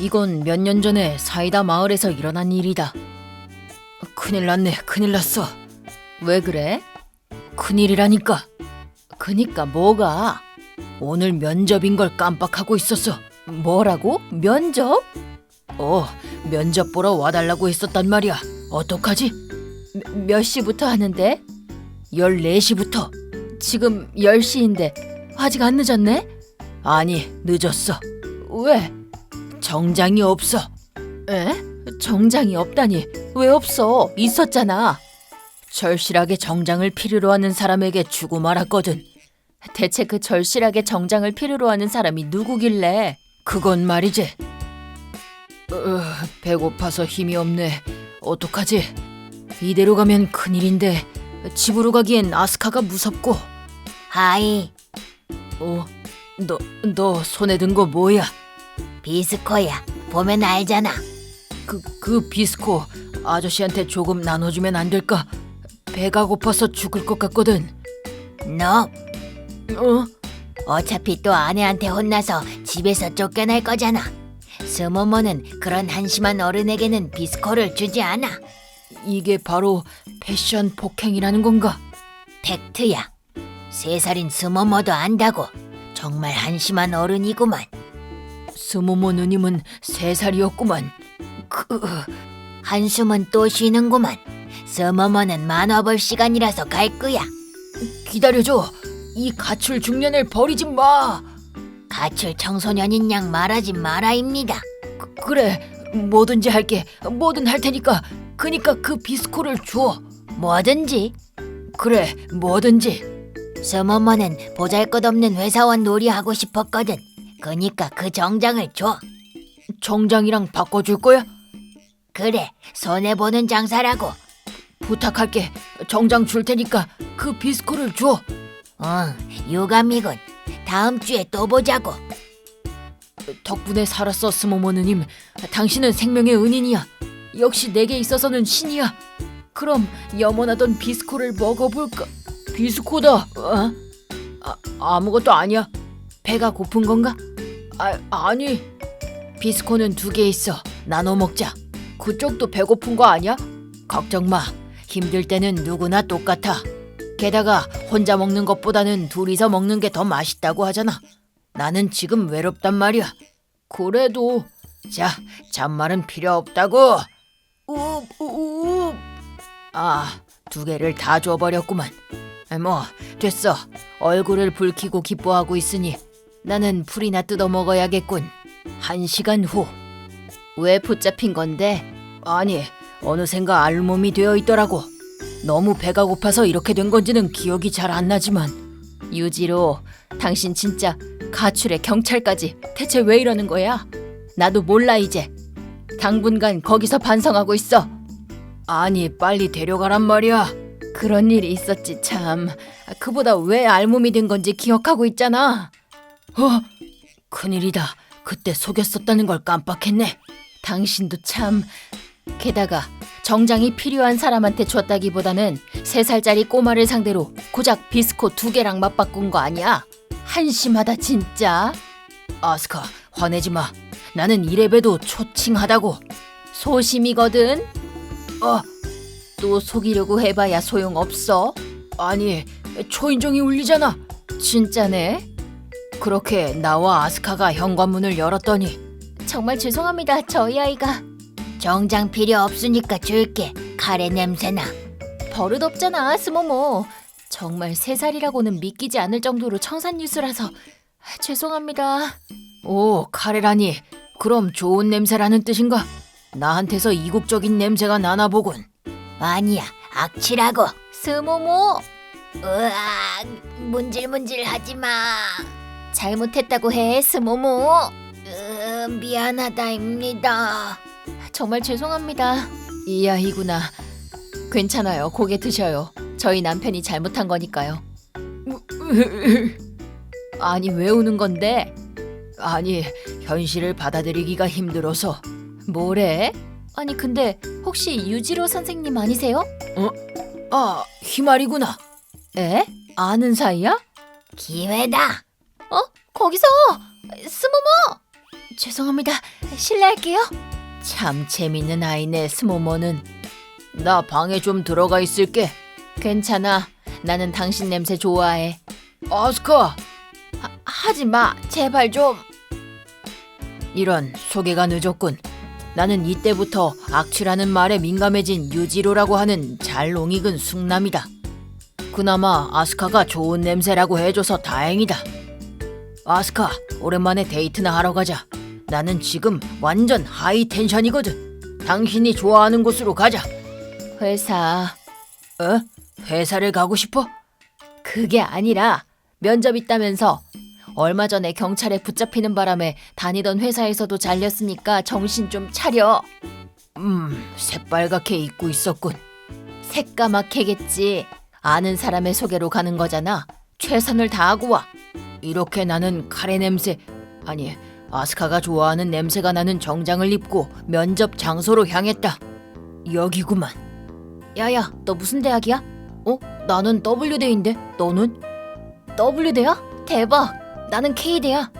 이건 몇 년 전에 사이다 마을에서 일어난 일이다. 큰일 났네, 큰일 났어. 왜 그래? 큰일이라니까. 그니까 뭐가? 오늘 면접인 걸 깜빡하고 있었어. 뭐라고? 면접? 어, 면접 보러 와달라고 했었단 말이야. 어떡하지? 몇, 몇 시부터 하는데? 14시부터. 지금 10시인데 아직 안 늦었네? 아니, 늦었어. 왜? 정장이 없어. 에? 정장이 없다니. 왜 없어? 있었잖아. 절실하게 정장을 필요로 하는 사람에게 주고 말았거든. 대체 그 절실하게 정장을 필요로 하는 사람이 누구길래? 그건 말이지. 으, 배고파서 힘이 없네. 어떡하지? 이대로 가면 큰일인데 집으로 가기엔 아스카가 무섭고. 하이, 어, 너, 너 손에 든 거 뭐야? 비스코야. 보면 알잖아. 그, 그 비스코 아저씨한테 조금 나눠주면 안 될까? 배가 고파서 죽을 것 같거든. 너 어? 어차피 또 아내한테 혼나서 집에서 쫓겨날 거잖아. 스모모는 그런 한심한 어른에게는 비스코를 주지 않아. 이게 바로 패션 폭행이라는 건가? 팩트야. 세 살인 스모모도 안다고. 정말 한심한 어른이구만. 스모모 누님은 세 살이었구만. 그, 한숨은 또 쉬는구만. 스모모는 만화 볼 시간이라서 갈 거야. 기다려줘. 이 가출 중년을 버리지 마. 가출 청소년인 양 말하지 마라입니다. 그, 그래, 뭐든지 할게. 뭐든 할 테니까. 그니까 그 비스코를 줘. 뭐든지. 그래, 뭐든지. 스모모는 보잘것없는 회사원 놀이 하고 싶었거든. 그니까 그 정장을 줘. 정장이랑 바꿔줄 거야? 그래, 손해 보는 장사라고. 부탁할게. 정장 줄 테니까 그 비스코를 줘. 응, 유감이군. 다음 주에 또 보자고. 덕분에 살았어, 스모모 누님. 당신은 생명의 은인이야. 역시 내게 있어서는 신이야. 그럼 염원하던 비스코를 먹어볼까? 비스코다. 어? 아, 아무것도 아니야. 배가 고픈 건가? 아, 아니. 비스코는 두 개 있어. 나눠 먹자. 그쪽도 배고픈 거 아니야? 걱정 마. 힘들 때는 누구나 똑같아. 게다가 혼자 먹는 것보다는 둘이서 먹는 게 더 맛있다고 하잖아. 나는 지금 외롭단 말이야. 그래도 자 잔말은 필요 없다고. 웁웁. 아, 두 개를 다 줘버렸구만. 아, 뭐 됐어. 얼굴을 붉히고 기뻐하고 있으니 나는 풀이나 뜯어 먹어야겠군. 한 시간 후. 왜 붙잡힌 건데? 아니, 어느샌가 알몸이 되어 있더라고. 너무 배가 고파서 이렇게 된 건지는 기억이 잘 안 나지만 유지로 당신 진짜 가출에 경찰까지 대체 왜 이러는 거야? 나도 몰라 이제. 당분간 거기서 반성하고 있어. 아니 빨리 데려가란 말이야. 그런 일이 있었지 참. 그보다 왜 알몸이 된 건지 기억하고 있잖아. 어? 큰일이다. 그때 속였었다는 걸 깜빡했네. 당신도 참. 게다가 정장이 필요한 사람한테 줬다기보다는 세 살짜리 꼬마를 상대로 고작 비스코 두 개랑 맞바꾼 거 아니야? 한심하다 진짜. 아스카 화내지 마. 나는 이래봬도 초칭하다고. 소심이거든. 어, 또 속이려고 해봐야 소용없어. 아니, 초인종이 울리잖아. 진짜네. 그렇게 나와 아스카가 현관문을 열었더니 정말 죄송합니다. 저희 아이가 정장 필요 없으니까 줄게. 카레 냄새나. 버릇없잖아, 스모모. 정말 세 살이라고는 믿기지 않을 정도로 청산유수라서 아, 죄송합니다. 오, 카레라니. 그럼 좋은 냄새라는 뜻인가? 나한테서 이국적인 냄새가 나나 보군. 아니야, 악취라고. 스모모, 으악, 문질문질 하지 마. 잘못했다고 해, 스모모. 으, 미안하다입니다. 정말 죄송합니다. 이 아이구나. 괜찮아요. 고개 드셔요. 저희 남편이 잘못한 거니까요. 아니 왜 우는 건데? 아니 현실을 받아들이기가 힘들어서 뭐래? 아니 근데 혹시 유지로 선생님 아니세요? 어? 아 희말이구나. 에? 아는 사이야? 기회다. 어? 거기서. 스모모! 죄송합니다. 실례할게요. 참 재밌는 아이네 스모모는. 나 방에 좀 들어가 있을게. 괜찮아. 나는 당신 냄새 좋아해. 아스카! 하, 하지마. 제발 좀. 이런 소개가 늦었군. 나는 이때부터 악취라는 말에 민감해진 유지로라고 하는 잘 옹익은 숙남이다. 그나마 아스카가 좋은 냄새라고 해줘서 다행이다 아스카 오랜만에 데이트나 하러 가자 나는 지금 완전 하이 텐션이거든. 당신이 좋아하는 곳으로 가자. 회사. 어? 회사를 가고 싶어? 그게 아니라 면접 있다면서. 얼마 전에 경찰에 붙잡히는 바람에 다니던 회사에서도 잘렸으니까 정신 좀 차려. 음, 새빨갛게 입고 있었군. 새까맣게겠지. 아는 사람의 소개로 가는 거잖아. 최선을 다하고 와. 이렇게 나는 카레 냄새 아니 아스카가 좋아하는 냄새가 나는 정장을 입고 면접 장소로 향했다. 여기구만. 야야, 너 무슨 대학이야? 어? 나는 W대인데 너는? W대야? 대박. 나는 K대야.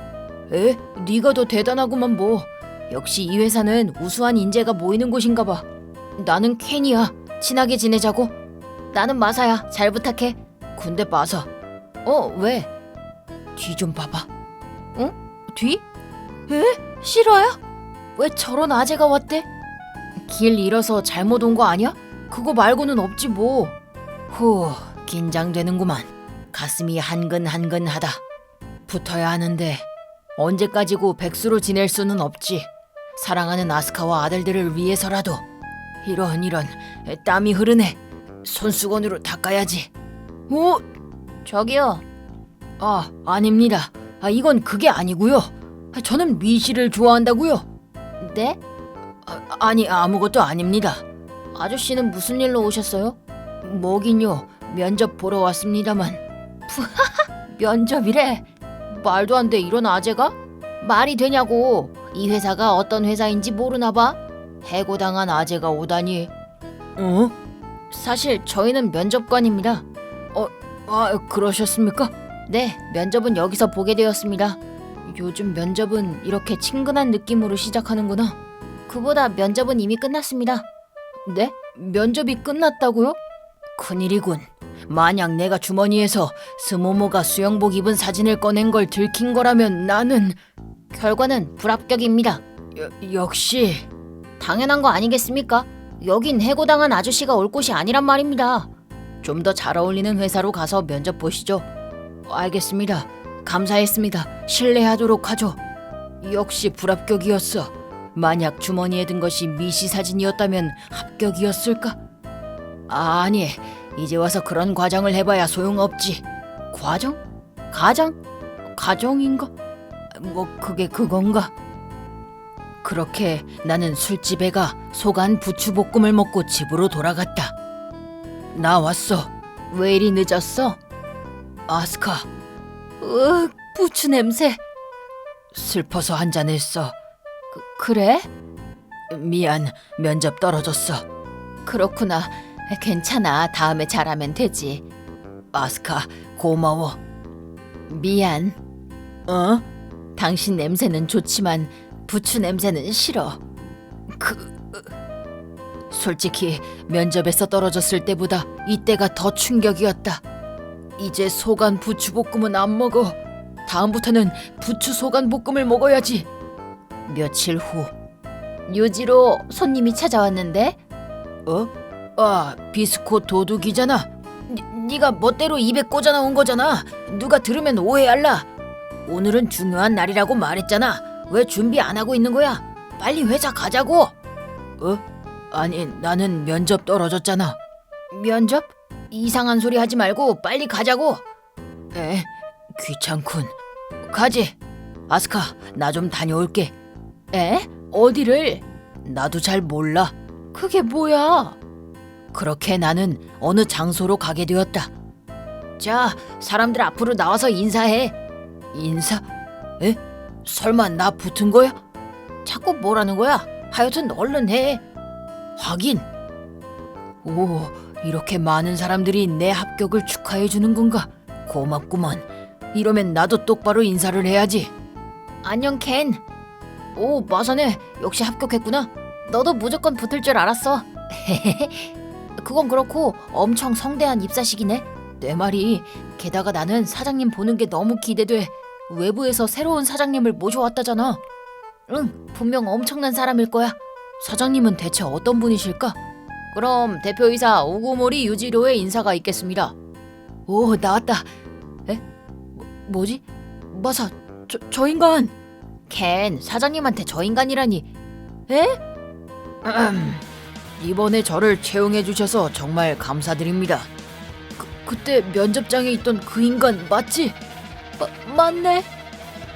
에? 네가 더 대단하구만 뭐. 역시 이 회사는 우수한 인재가 모이는 곳인가 봐. 나는 켄이야. 친하게 지내자고. 나는 마사야. 잘 부탁해. 근데 마사. 어, 왜? 뒤 좀 봐봐. 응? 뒤? 에? 싫어요? 왜 저런 아재가 왔대? 길 잃어서 잘못 온 거 아니야? 그거 말고는 없지 뭐. 후, 긴장되는구만. 가슴이 한근한근하다. 붙어야 하는데 언제까지고 백수로 지낼 수는 없지. 사랑하는 아스카와 아들들을 위해서라도. 이런 이런 땀이 흐르네. 손수건으로 닦아야지. 어? 저기요. 아, 아닙니다. 아, 이건 그게 아니고요. 아, 저는 미시를 좋아한다고요. 네? 아, 아니 아무것도 아닙니다. 아저씨는 무슨 일로 오셨어요? 뭐긴요. 면접 보러 왔습니다만. 면접이래. 말도 안 돼 이런 아재가? 말이 되냐고. 이 회사가 어떤 회사인지 모르나 봐. 해고당한 아재가 오다니. 어? 사실 저희는 면접관입니다. 어, 아 그러셨습니까? 네, 면접은 여기서 보게 되었습니다. 요즘 면접은 이렇게 친근한 느낌으로 시작하는구나. 그보다 면접은 이미 끝났습니다. 네? 면접이 끝났다고요? 큰일이군. 만약 내가 주머니에서 스모모가 수영복 입은 사진을 꺼낸 걸 들킨 거라면 나는 결과는 불합격입니다. 여, 역시 당연한 거 아니겠습니까? 여긴 해고당한 아저씨가 올 곳이 아니란 말입니다. 좀 더 잘 어울리는 회사로 가서 면접 보시죠. 알겠습니다. 감사했습니다. 신뢰하도록 하죠. 역시 불합격이었어. 만약 주머니에 든 것이 미시 사진이었다면 합격이었을까? 아니, 이제 와서 그런 과정을 해봐야 소용없지. 과정? 가장? 가정인가? 뭐 그게 그건가? 그렇게 나는 술집에 가 소간 부추볶음을 먹고 집으로 돌아갔다. 나 왔어. 왜 이리 늦었어? 아스카. 으, 부추 냄새. 슬퍼서 한 잔 했어. 그, 그래? 미안, 면접 떨어졌어. 그렇구나. 괜찮아. 다음에 잘하면 되지. 아스카, 고마워. 미안. 어? 당신 냄새는 좋지만 부추 냄새는 싫어. 그 솔직히 면접에서 떨어졌을 때보다 이때가 더 충격이었다. 이제 소간 부추 볶음은 안 먹어. 다음부터는 부추 소간 볶음을 먹어야지. 며칠 후 유지로 손님이 찾아왔는데 어? 아 비스코 도둑이잖아. 니, 네가 멋대로 입에 꽂아 나온 거잖아. 누가 들으면 오해할라. 오늘은 중요한 날이라고 말했잖아. 왜 준비 안 하고 있는 거야? 빨리 회사 가자고. 어? 아니 나는 면접 떨어졌잖아. 면접? 이상한 소리 하지 말고 빨리 가자고. 에 귀찮군. 가지. 아스카 나 좀 다녀올게. 에? 어디를? 나도 잘 몰라. 그게 뭐야? 그렇게 나는 어느 장소로 가게 되었다. 자, 사람들 앞으로 나와서 인사해. 인사? 에? 설마 나 붙은 거야? 자꾸 뭐라는 거야? 하여튼 얼른 해. 확인. 오, 이렇게 많은 사람들이 내 합격을 축하해 주는 건가? 고맙구먼. 이러면 나도 똑바로 인사를 해야지. 안녕 켄. 오 마사네 역시 합격했구나. 너도 무조건 붙을 줄 알았어. 그건 그렇고 엄청 성대한 입사식이네. 내 말이 게다가 나는 사장님 보는 게 너무 기대돼. 외부에서 새로운 사장님을 모셔왔다잖아. 응, 분명 엄청난 사람일 거야. 사장님은 대체 어떤 분이실까? 그럼 대표이사 오구모리 유지로의 인사가 있겠습니다. 오, 나왔다. 에? 뭐, 뭐지? 마사, 저, 저 인간. 켄, 사장님한테 저 인간이라니. 에? 음, 이번에 저를 채용해 주셔서 정말 감사드립니다. 그, 그때 면접장에 있던 그 인간 맞지? 마, 맞네.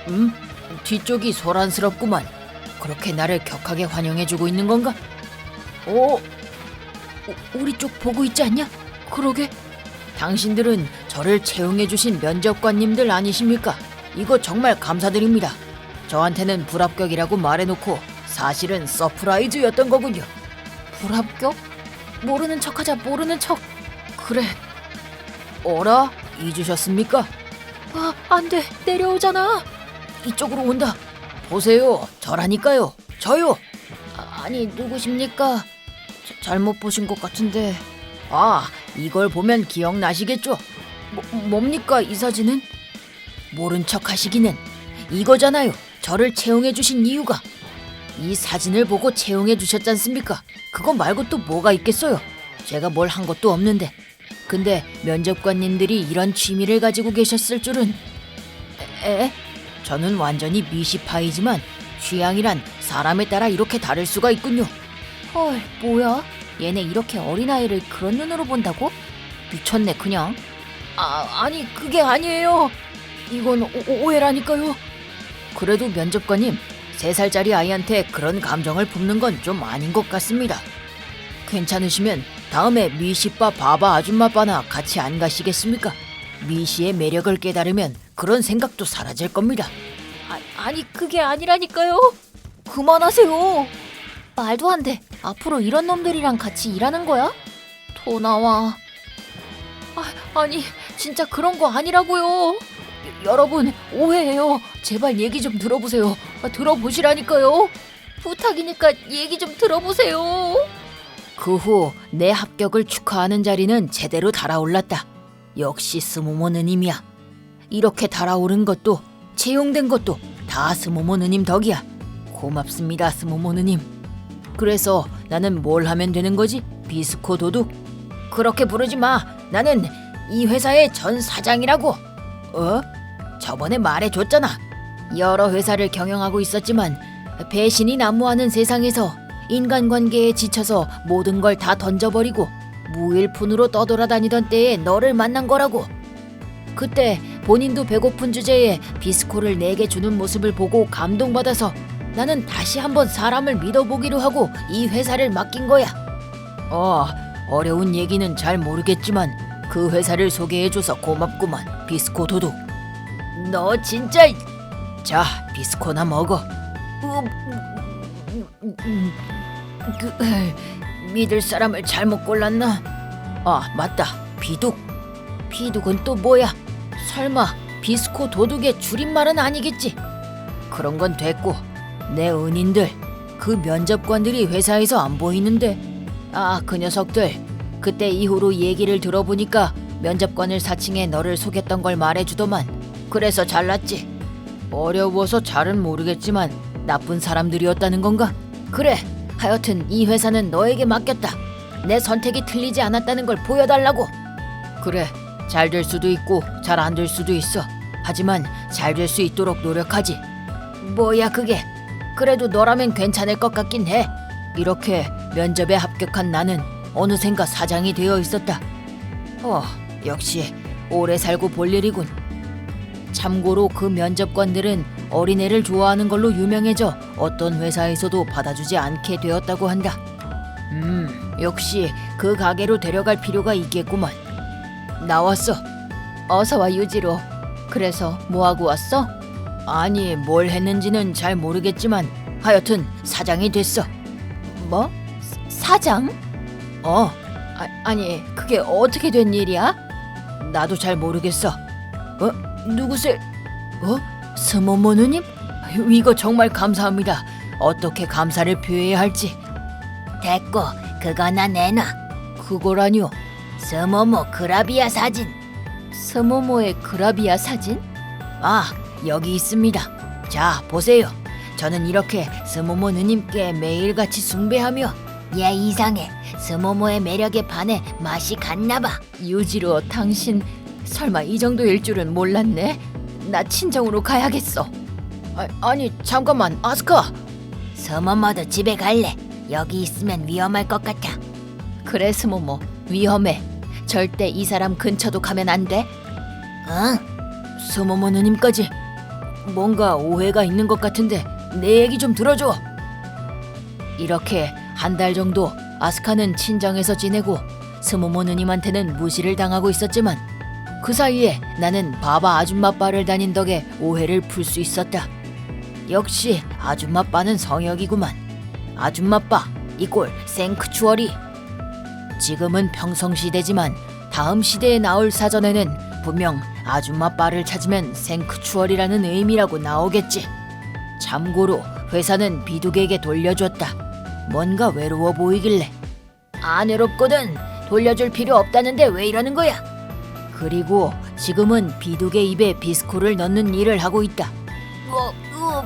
음, 뒤쪽이 소란스럽구만. 그렇게 나를 격하게 환영해 주고 있는 건가? 오, 우- 우리 쪽 보고 있지 않냐? 그러게. 당신들은 저를 채용해주신 면접관님들 아니십니까? 이거 정말 감사드립니다. 저한테는 불합격이라고 말해놓고 사실은 서프라이즈였던 거군요. 불합격? 모르는 척하자 모르는 척. 그래. 어라? 잊으셨습니까? 아, 안 돼. 내려오잖아. 이쪽으로 온다. 보세요. 저라니까요. 저요. 아, 아니, 누구십니까? 자- 잘못 보신 것 같은데. 아, 이걸 보면 기억나시겠죠? 뭐, 뭡니까, 이 사진은? 모른 척 하시기는 이거잖아요. 저를 채용해 주신 이유가. 이 사진을 보고 채용해 주셨지 않습니까? 그거 말고 또 뭐가 있겠어요? 제가 뭘 한 것도 없는데. 근데 면접관님들이 이런 취미를 가지고 계셨을 줄은. 에? 에? 저는 완전히 미시파이지만 취향이란 사람에 따라 이렇게 다를 수가 있군요. 헐, 뭐야? 얘네 이렇게 어린아이를 그런 눈으로 본다고? 미쳤네, 그냥. 아, 아니, 그게 아니에요. 이건 오, 오해라니까요. 그래도 면접관님, 세 살짜리 아이한테 그런 감정을 품는 건 좀 아닌 것 같습니다. 괜찮으시면 다음에 미씨빠 바바 아줌마빠나 같이 안 가시겠습니까? 미씨의 매력을 깨달으면 그런 생각도 사라질 겁니다. 아, 아니 그게 아니라니까요. 그만하세요. 말도 안 돼. 앞으로 이런 놈들이랑 같이 일하는 거야? 토 나와. 아, 아니 진짜 그런 거 아니라고요. 여- 여러분 오해해요. 제발 얘기 좀 들어보세요. 아, 들어보시라니까요. 부탁이니까 얘기 좀 들어보세요. 그 후 내 합격을 축하하는 자리는 제대로 달아올랐다. 역시 스모모 누님이야. 이렇게 달아오른 것도 채용된 것도 다 스모모 누님 덕이야. 고맙습니다, 스모모 누님. 그래서 나는 뭘 하면 되는 거지? 비스코 도둑? 그렇게 부르지 마. 나는 이 회사의 전 사장이라고. 어? 저번에 말해줬잖아. 여러 회사를 경영하고 있었지만 배신이 난무하는 세상에서 인간관계에 지쳐서 모든 걸 다 던져버리고 무일푼으로 떠돌아다니던 때에 너를 만난 거라고. 그때 본인도 배고픈 주제에 비스코를 내게 주는 모습을 보고 감동받아서 나는 다시 한번 사람을 믿어보기로 하고 이 회사를 맡긴 거야. 어, 어려운 얘기는 잘 모르겠지만 그 회사를 소개해줘서 고맙구만, 비스코 도둑. 너 진짜... 자, 비스코나 먹어. 음, 음, 음, 음, 그, 믿을 사람을 잘못 골랐나? 아, 맞다. 비둑. 비둑은 또 뭐야? 설마 비스코 도둑의 줄임말은 아니겠지? 그런 건 됐고 내 은인들 그 면접관들이 회사에서 안 보이는데. 아 그 녀석들 그때 이후로 얘기를 들어보니까 면접관을 사칭해 너를 속였던 걸 말해주더만. 그래서 잘났지. 어려워서 잘은 모르겠지만 나쁜 사람들이었다는 건가? 그래 하여튼 이 회사는 너에게 맡겼다. 내 선택이 틀리지 않았다는 걸 보여달라고. 그래 잘 될 수도 있고 잘 안 될 수도 있어. 하지만 잘 될 수 있도록 노력하지. 뭐야 그게 그래도 너라면 괜찮을 것 같긴 해 이렇게 면접에 합격한 나는 어느샌가 사장이 되어 있었다 어 역시 오래 살고 볼 일이군 참고로 그 면접관들은 어린애를 좋아하는 걸로 유명해져 어떤 회사에서도 받아주지 않게 되었다고 한다. 음, 역시 그 가게로 데려갈 필요가 있겠구만. 나왔어. 어서 와 유지로. 그래서 뭐 하고 왔어? 아니, 뭘 했는지는 잘 모르겠지만 하여튼 사장이 됐어. 뭐? 사장? 어. 아, 아니, 그게 어떻게 된 일이야? 나도 잘 모르겠어. 어? 누구세? 어? 스모모 누님? 이거 정말 감사합니다. 어떻게 감사를 표해야 할지. 됐고 그거나 내놔. 그거라뇨. 스모모 그라비아 사진. 스모모의 그라비아 사진? 아, 여기 있습니다. 자, 보세요. 저는 이렇게 스모모 누님께 매일같이 숭배하며 얘 이상해. 스모모의 매력에 반해 맛이 갔나봐. 유지로 당신 설마 이 정도일 줄은 몰랐네. 나 친정으로 가야겠어. 아, 아니 잠깐만 아스카. 스모모도 집에 갈래. 여기 있으면 위험할 것 같아. 그래 스모모 위험해. 절대 이 사람 근처도 가면 안 돼. 응? 스모모 누님까지 뭔가 오해가 있는 것 같은데 내 얘기 좀 들어줘. 이렇게 한 달 정도 아스카는 친정에서 지내고 스모모 누님한테는 무시를 당하고 있었지만 그 사이에 나는 바바 아줌마빠를 다닌 덕에 오해를 풀 수 있었다. 역시 아줌마빠는 성역이구만. 아줌마빠 이꼴 생크추어리. 지금은 평성시대지만 다음 시대에 나올 사전에는 분명 아줌마빠를 찾으면 생크추어리라는 의미라고 나오겠지. 참고로 회사는 비두개에게 돌려줬다. 뭔가 외로워 보이길래. 안 외롭거든. 돌려줄 필요 없다는데 왜 이러는 거야? 그리고 지금은 비두개 입에 비스코를 넣는 일을 하고 있다. 어, 어,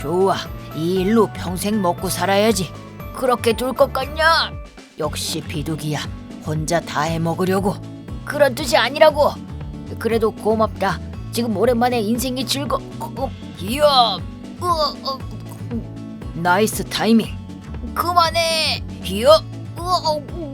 좋아. 이 일로 평생 먹고 살아야지. 그렇게 둘 것 같냐? 역시 비둘기야. 혼자 다 해먹으려고. 그런 뜻이 아니라고. 그래도 고맙다. 지금 오랜만에 인생이 즐거. 어, 이야. 어, 어, 나이스 타이밍. 그만해. 이야. 어, 어,